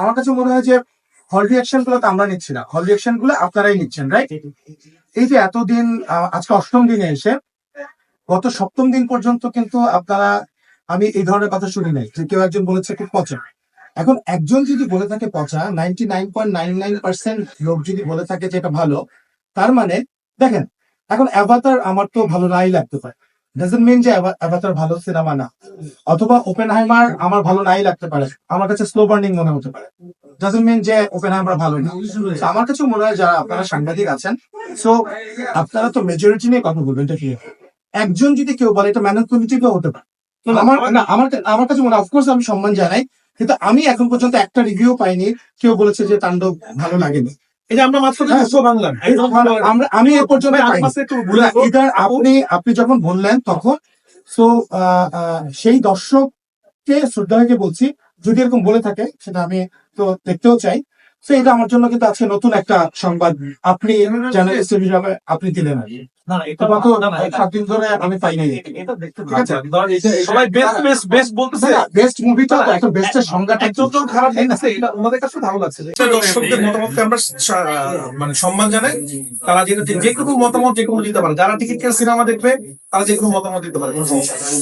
আমার কাছে মনে হয় যে হল রিয়াকশনগুলো তো আমরা নিচ্ছি না। হল রিয়াকশনগুলো আপনারাই নিচ্ছেন রাইট এই যে এতদিন আজকে অষ্টম দিনে এসে গত সপ্তম দিন পর্যন্ত কিন্তু আপনারা, আমি এই ধরনের কথা শুনি নাই, যে কেউ একজন বলেছে খুব পচা। এখন একজন যদি বলে থাকে পচা ninety nine point nine nine percent লোক যদি বলে থাকে যে এটা ভালো, তার মানে দেখেন, এখন অ্যাভাতার আমার তো ভালো নাই লাগতে পারে। মিন যে অ্যাভাতার ভালো সিনেমা না। অথবা ওপেন হাইমার আমার ভালো নাই লাগতে পারে। আমার কাছে স্লো বার্নিং মনে হতে পারে। মিন যে ওপেন হাইমার ভালো না। আমার কাছে মনে হয় যারা আপনারা সাংবাদিক আছেন সো আপনারা তো মেজরিটি নিয়ে কথা বলবেন, এটা কি? একজন যদি কেউ বলে, এটা ম্যানেজ কমিটিও হতে পারে। আমার না, আমার আমার কাছে মনে অফকোর্স আমি সম্মান জানাই, কিন্তু আমি এখন পর্যন্ত একটা রিভিউ পাইনি, কেউ বলেছে যে তাণ্ডব ভালো লাগেনি। এই যে আমরা মাত্র হ্যাঁ। আমরা আমি এ পর্যন্ত। এটা আপনি আপনি যখন বললেন তখন সো সেই দর্শককে শ্রদ্ধাকে বলছি যদি এরকম বলে থাকে সেটা আমি তো দেখতেও চাই তো এটা আমার জন্য কিন্তু আজকে নতুন একটা সংবাদ। আপনি জার্নালিস্ট হিসাবে আপনি দিলেন আর। না, না, এটা সাত দিন ধরে আমি পাই নাই। এটা দেখতে সবাই বেস্ট বেস্ট বেস্ট বলতেছে। বেস্ট মুভিটা একটা বেস্টের সংজ্ঞাটা খারাপ লাগছে এটা ওনাদের কাছে ভালো লাগছে দর্শকদের মতামতকে আমরা মানে সম্মান জানাই। তারা যেটা যে কোনো মতামত যে কোনো দিতে পারে। যারা টিকিট কেটে সিনেমা দেখবে তারা যে কোনো মতামত দিতে পারে। কোনো সমস্যা নেই।